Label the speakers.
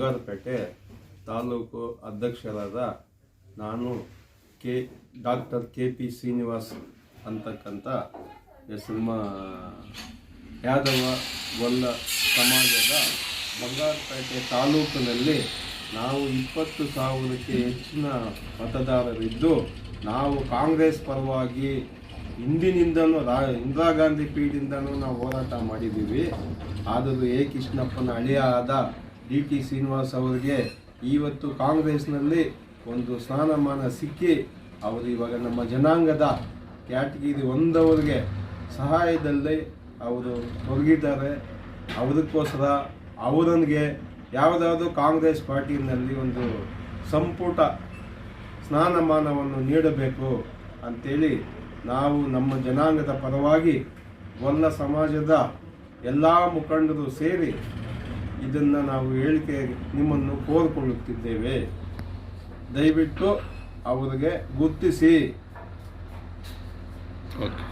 Speaker 1: ಬಂಗಾರಪೇಟೆ ತಾಲೂಕು ಅಧ್ಯಕ್ಷರಾದ ನಾನು K, doctor K P Srinivas ಅಂತಕ್ಕಂಥ ಹೆಸರು ಯಾದವ ಗೊಲ್ಲ ಸಮಾಜದ ಬಂಗಾರಪೇಟೆ ತಾಲೂಕಿನಲ್ಲಿ ನಾವು ಇಪ್ಪತ್ತು ಸಾವಿರಕ್ಕೆ ಹೆಚ್ಚಿನ ಮತದಾರರಿದ್ದು, ನಾವು ಕಾಂಗ್ರೆಸ್ ಪರವಾಗಿ ಹಿಂದಿನಿಂದಲೂ ರಾ, ಇಂದಿರಾ ಗಾಂಧಿ ಪೀಠದಿಂದಲೂ ನಾವು ಹೋರಾಟ ಮಾಡಿದ್ದೀವಿ. ಆದರೂ ಎ. ಕೃಷ್ಣಪ್ಪನ ಅಳಿಯ ಆದ ಡಿ ಟಿ ಶ್ರೀನಿವಾಸ್ ಅವರಿಗೆ ಇವತ್ತು ಕಾಂಗ್ರೆಸ್ನಲ್ಲಿ ಒಂದು ಸ್ಥಾನಮಾನ ಸಿಕ್ಕಿ, ಅವರು ಇವಾಗ ನಮ್ಮ ಜನಾಂಗದ ಕ್ಯಾಟಗಿರಿ ಒಂದವರಿಗೆ ಸಹಾಯದಲ್ಲಿ ಅವರು ತೊಡಗಿದ್ದಾರೆ. ಅದಕ್ಕೋಸ್ಕರ ಅವರೊಂದಿಗೆ ಯಾವುದಾದ್ರು ಕಾಂಗ್ರೆಸ್ ಪಾರ್ಟಿನಲ್ಲಿ ಒಂದು ಸಂಪುಟ ಸ್ನಾನಮಾನವನ್ನು ನೀಡಬೇಕು ಅಂಥೇಳಿ ನಾವು ನಮ್ಮ ಜನಾಂಗದ ಪರವಾಗಿ ಒಲ್ಲ ಸಮಾಜದ ಎಲ್ಲ ಮುಖಂಡರು ಸೇರಿ ಇದನ್ನು ನಾವು ಹೇಳಿಕೆ ನಿಮ್ಮನ್ನು ಕೋರಿಕೊಳ್ಳುತ್ತಿದ್ದೇವೆ. ದಯವಿಟ್ಟು ಅವರಿಗೆ ಗುರುತಿಸಿ.
Speaker 2: ಓಕೆ.